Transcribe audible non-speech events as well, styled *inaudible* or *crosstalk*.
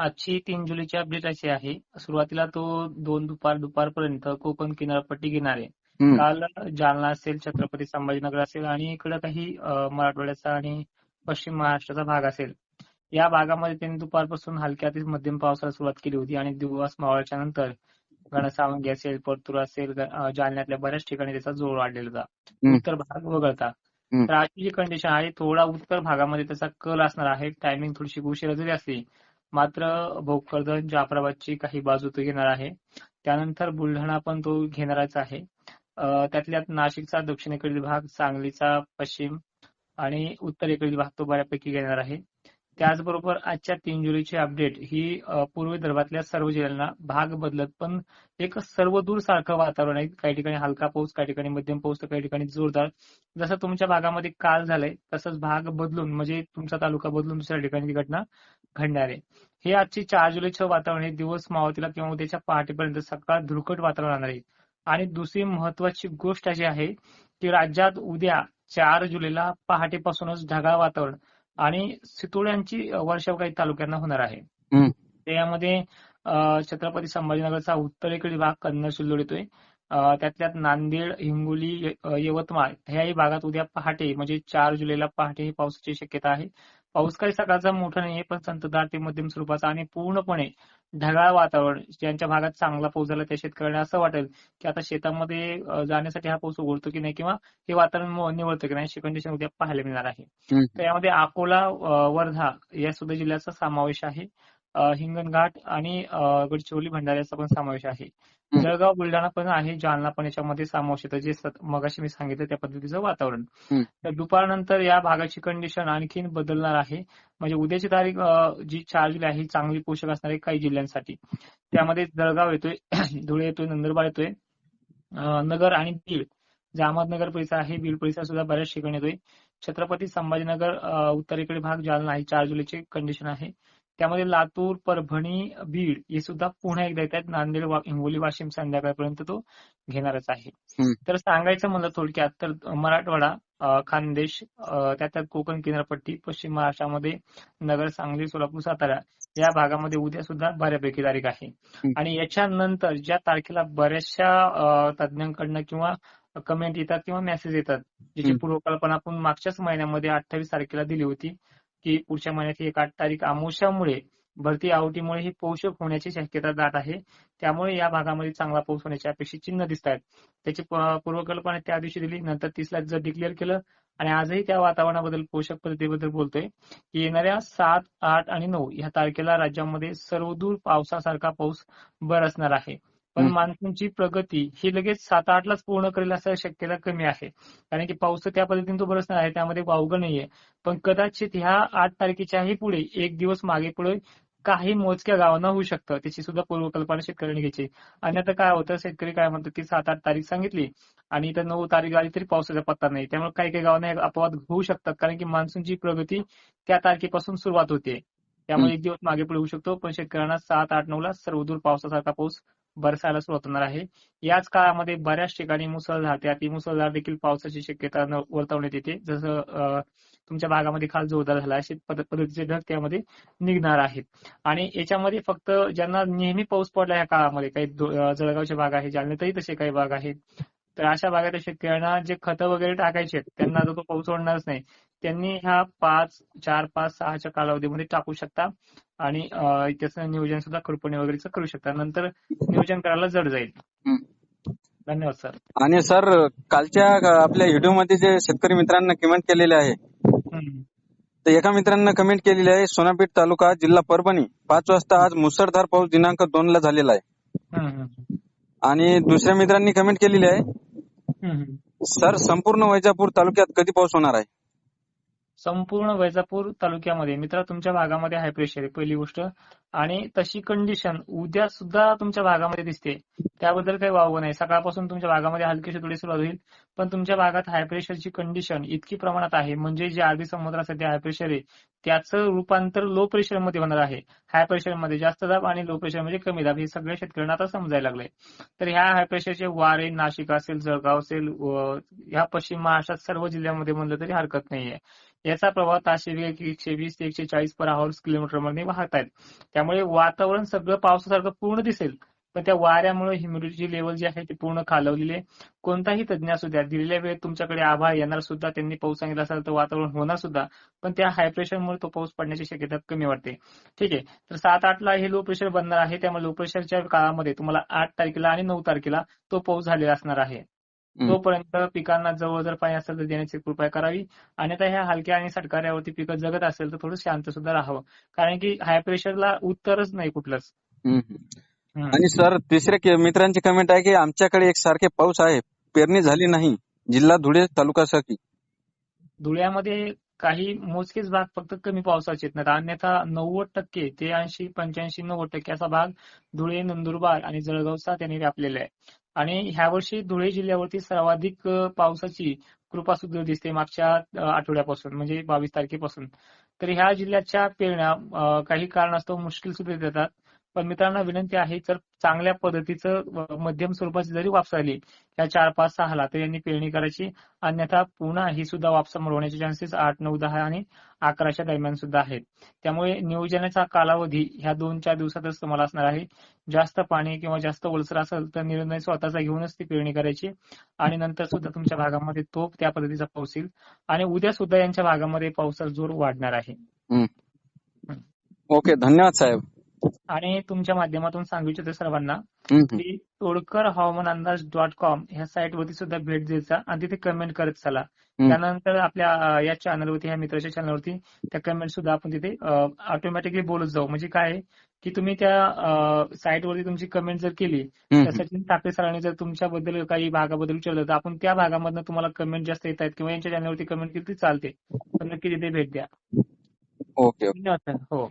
आजची तीन जुलैची अपडेट अशी आहे सुरुवातीला तो दोन दुपार दुपारपर्यंत कोकण किनारपट्टी घेणार आहे. काल जालना असेल छत्रपती संभाजीनगर असेल आणि इकडं काही मराठवाड्याचा आणि पश्चिम महाराष्ट्राचा भाग असेल या भागामध्ये त्यांनी दुपारपासून हलक्या ते मध्यम पावसाला सुरुवात केली होती आणि दिवस मावळच्या नंतर घनसावंगी असेल परतूर असेल जालन्यातल्या बऱ्याच ठिकाणी त्याचा जोर वाढलेला होता. उत्तर भाग वगळता. तर आजची जी कंडिशन आहे थोडा उत्तर भागामध्ये त्याचा कल असणार आहे टायमिंग थोडीशी उशिरा जरी असली मात्र भोकरदन जाफराबादची काही बाजू तो घेणार आहे. त्यानंतर बुलढाणा पण तो घेणारच आहे. त्यातल्यात नाशिकचा दक्षिणेकडील भाग सांगलीचा पश्चिम आणि उत्तरेकडील भाग तो बऱ्यापैकी घेणार आहे. त्याचबरोबर आजच्या तीन जुलैची अपडेट ही पूर्व विदर्भातल्या सर्व जिल्ह्यांना भाग बदलत पण एक सर्वदूर सारखं वातावरण आहे. काही ठिकाणी हलका पाऊस काही ठिकाणी मध्यम पाऊस तर काही ठिकाणी जोरदार. जसं तुमच्या भागामध्ये काल झालंय तसंच भाग बदलून म्हणजे तुमचा तालुका बदलून दुसऱ्या ठिकाणी ती घटना घडणार. आहे हे आजची चार जुलैचं वातावरण आहे. दिवस मावतीला किंवा उद्याच्या पहाटेपर्यंत सकाळ धुरकट वातावरण राहणार आहे. आणि दुसरी महत्वाची गोष्ट अशी आहे की राज्यात उद्या चार जुलैला पहाटेपासूनच ढगाळ वातावरण आणि सितोड्यांची वर्षा काही तालुक्यांना होणार आहे. त्यामध्ये छत्रपती संभाजीनगरचा उत्तरेकडील भाग कन्नड सिल्लोड येतोय. त्यातल्यात नांदेड हिंगोली यवतमाळ ह्याही भागात उद्या पहाटे म्हणजे चार जुलैला पहाटे ही पावसाची शक्यता आहे. पाऊस काही सकाळचा मोठा नाहीये पण संततधार ते मध्यम स्वरूपाचा आणि पूर्णपणे ढगाळ वातावरण ज्यांच्या भागात चांगला पाऊस झाला त्या शेतकऱ्यांना असं वाटेल की आता शेतामध्ये जाण्यासाठी हा पाऊस उघडतो की नाही किंवा हे वातावरण निवळतं की नाही अशी कंडिशन उद्या पाहायला मिळणार आहे. तर यामध्ये अकोला वर्धा या सुद्धा जिल्ह्याचा समावेश आहे हिंगणघाट आणि गडचिरोली भंडारा याचा पण समावेश आहे. जळगाव बुलढाणा पण आहे जालना पण याच्यामध्ये समावेश येतं जे मगाशी मी सांगितलं त्या पद्धतीचं वातावरण. तर दुपारनंतर या भागाची कंडिशन आणखीन बदलणार आहे. म्हणजे उद्याची तारीख जी चार जुलै आहे चांगली पोषक असणार आहे काही जिल्ह्यांसाठी. त्यामध्ये जळगाव येतोय *clears throat* धुळे येतोय नंदुरबार येतोय नगर आणि बीड. जे अहमदनगर परिसर आहे बीड परिसर सुद्धा बऱ्याच ठिकाणी येतोय. छत्रपती संभाजीनगर उत्तरेकडे भाग जालना आहे चार जुलैची कंडिशन आहे. त्यामध्ये लातूर परभणी बीड हे सुद्धा पुन्हा एकदा येत आहेत नांदेड हिंगोली वाशिम संध्याकाळपर्यंत तो घेणारच आहे. तर सांगायचं म्हणलं थोडक्यात तर मराठवाडा खानदेश त्यात कोकण किनारपट्टी पश्चिम महाराष्ट्रामध्ये नगर सांगली सोलापूर सातारा या भागामध्ये उद्या सुद्धा बऱ्यापैकी तारीख आहे. आणि याच्यानंतर ज्या तारखेला बऱ्याचशा तज्ज्ञांकडनं किंवा कमेंट येतात किंवा मेसेज येतात ज्याची. पूर्वकल्पना आपण मागच्याच महिन्यामध्ये अठ्ठावीस तारखेला दिली होती की पुढच्या महिन्यात एक आठ तारीख अमावस्यामुळे भरती आवटीमुळे ही पोषक होण्याची शक्यता दाट आहे. त्यामुळे या भागामध्ये चांगला पाऊस होण्याची अपेक्षित चिन्ह दिसत आहेत. त्याची पूर्वकल्पना त्या दिवशी दिली. नंतर तीसला जर डिक्लेअर केलं आणि आजही त्या वातावरणाबद्दल पोषक पद्धतीबद्दल बोलतोय की येणाऱ्या सात आठ आणि नऊ या तारखेला राज्यामध्ये सर्वदूर पावसासारखा पाऊस बरसणार आहे. पण. मान्सूनची प्रगती ही लगेच सात आठलाच पूर्ण करेल असं शक्यता कमी आहे. कारण की पाऊस त्या पद्धतीने तो बरसणार आहे त्यामध्ये वावगं नाहीये. पण कदाचित ह्या आठ तारखेच्याही पुढे एक दिवस मागे पुढे काही मोजक्या गावांना होऊ शकतं. त्याची सुद्धा पूर्वकल्पना शेतकऱ्यांनी घ्यायची. आणि आता काय होतं शेतकरी काय म्हणतात की सात आठ तारीख सांगितली आणि इथं नऊ तारीख आली तरी पावसाचा पत्ता नाही. त्यामुळे काही काही गावांना अपवाद होऊ शकतात. कारण की मान्सूनची प्रगती त्या तारखेपासून सुरुवात होते. त्यामुळे एक दिवस मागे पुढे होऊ शकतो पण शेतकऱ्यांना सात आठ नऊ ला सर्वदूर पावसासारखा पाऊस बरसायला सुरुवात होणार आहे. याच काळामध्ये बऱ्याच ठिकाणी मुसळधार ते अति मुसळधार देखील पावसाची शक्यता वर्तवण्यात येते. जसं तुमच्या भागामध्ये खाल जोरदार झाला असे पद्ध- पद्धतीचे ढग त्यामध्ये निघणार आहेत. आणि याच्यामध्ये फक्त ज्यांना नेहमी पाऊस पडला या काळामध्ये काही जळगावचे भाग आहे जालन्यातही तसे काही भाग आहेत. तर अशा भागात शेतकऱ्यांना जे खतं वगैरे टाकायचे आहेत त्यांना तो पाऊस होणारच नाही. त्यांनी ह्या पाच चार पाच सहाच्या कालावधीमध्ये टाकू शकता आणि त्याचं नियोजन सुद्धा कृपणे वगैरेच करू शकता नंतर नियोजन करायला जड जाईल. धन्यवाद सर आणि सर कालच्या आपल्या व्हिडिओमध्ये जे शेतकरी मित्रांना कमेंट केलेले आहे. तर एका मित्रांना कमेंट केलेली आहे सोनापेठ तालुका जिल्हा परभणी पाच वाजता आज मुसळधार पाऊस दिनांक दोन ला झालेला आहे. आणि दुसऱ्या मित्रांनी कमेंट केलेली आहे. सर संपूर्ण वैजापूर तालुक्यात कधी पाऊस होणार आहे संपूर्ण वैजापूर तालुक्यामध्ये. मित्र तुमच्या भागामध्ये हाय प्रेशर आहे पहिली गोष्ट. आणि तशी कंडिशन उद्या सुद्धा तुमच्या भागामध्ये दिसते. त्याबद्दल काही वाव नाही. सकाळपासून तुमच्या भागामध्ये हलकीशी थोडी सुरुवात होईल. पण तुमच्या भागात हाय प्रेशरची कंडिशन इतकी प्रमाणात आहे. म्हणजे जे अरबी समुद्रात सध्या हाय प्रेशर आहे त्याचं रूपांतर लो प्रेशरमध्ये होणार आहे. हाय प्रेशरमध्ये जास्त दाब आणि लो प्रेशर म्हणजे कमी दाब हे सगळ्या शेतकऱ्यांना आता समजायला लागलंय. तर ह्या हाय प्रेशरचे वारे नाशिक असेल जळगाव असेल ह्या पश्चिम महाराष्ट्रात सर्व जिल्ह्यामध्ये म्हणलं तरी हरकत नाहीये. याचा प्रभाव ताशी वेग एकशे वीस ते एकशे चाळीस पर आवर्स किलोमीटरमध्ये वाहत आहेत त्यामुळे वातावरण सगळं पावसासारखं पूर्ण दिसेल. पण त्या वाऱ्यामुळे ह्युमिडिटी लेवल जी आहे ती पूर्ण खालवलेली आहे. कोणताही तज्ञ असू द्या दिलेल्या वेळेत तुमच्याकडे आभाळ येणार सुद्धा त्यांनी पाऊस सांगितला असेल तर वातावरण होणार सुद्धा पण त्या हाय प्रेशरमुळे तो पाऊस पडण्याची शक्यता कमी वाटते. ठीक आहे तर सात आठला हे लो प्रेशर बनणार आहे. त्यामुळे लो प्रेशरच्या काळामध्ये तुम्हाला आठ तारखेला आणि नऊ तारखेला तो पाऊस झालेला असणार आहे. तोपर्यंत पिकांना जवळ जर पाणी असेल तर देण्याची कृपया करावी. आणि आता ह्या हलक्या आणि सटकाऱ्यावरती पिकं जगत असेल तर थोडं शांत सुद्धा राहावं. कारण की हाय प्रेशरला उत्तरच नाही कुठलंच. आणि सर तिसरे मित्रांची कमेंट आहे की आमच्याकडे एक सारखे पाऊस आहे. पेरणी झाली नाही. जिल्हा धुळे तालुका धुळ्यामध्ये काही मोजकेच भाग फक्त कमी पावसाचे आहेत. नाहीत अन्यथा नव्वद टक्के ते ऐंशी पंच्याऐंशी नव्वद टक्के असा भाग धुळे नंदुरबार आणि जळगावचा त्यांनी व्यापलेला आहे. आणि ह्या वर्षी धुळे जिल्ह्यावरती सर्वाधिक पावसाची कृपा सुद्धा दिसते मागच्या आठवड्यापासून म्हणजे बावीस तारखेपासून. तर ह्या जिल्ह्याच्या पेरण्या काही कारणास्तव मुश्किल सुद्धा येतात पण मित्रांना विनंती आहे जर चांगल्या पद्धतीचं मध्यम स्वरूपाची जरी वापस आली या चार पाच सहाला तर यांनी पेरणी करायची. अन्यथा पुन्हा ही सुद्धा वापसा होण्याचे चान्सेस आठ नऊ दहा आणि अकराच्या दरम्यान सुद्धा आहेत. त्यामुळे नियोजनाचा कालावधी ह्या दोन चार दिवसातच तुम्हाला असणार आहे. जास्त पाणी किंवा जास्त ओलसर असेल तर निर्णय स्वतःचा घेऊनच ती पेरणी करायची. आणि नंतर सुद्धा तुमच्या भागामध्ये तो त्या पद्धतीचा पाऊस येईल आणि उद्या सुद्धा यांच्या भागामध्ये पावसाचा जोर वाढणार आहे. ओके धन्यवाद साहेब. आणि तुमच्या माध्यमातून सांगू इच्छितो सर्वांना. की तोडकर हवामान अंदाज डॉट कॉम ह्या साईट वरती सुद्धा भेट द्यायचा आणि तिथे कमेंट करत चला. त्यानंतर आपल्या या चॅनलवरती ह्या मित्राच्या चॅनलवरती त्या कमेंट सुद्धा आपण तिथे ऑटोमॅटिकली बोलत जाऊ. म्हणजे काय की तुम्ही त्या साईट वरती तुमची कमेंट जर केली तर सचिन ठाकरे सरांनी जर तुमच्याबद्दल काही भागाबद्दल विचारलं तर आपण त्या भागामधनं तुम्हाला कमेंट जास्त येत आहेत किंवा यांच्या चॅनलवरती कमेंट केली तरी चालते. पण नक्की तिथे भेट द्या. Okay okay. धन्यवाद सर हो.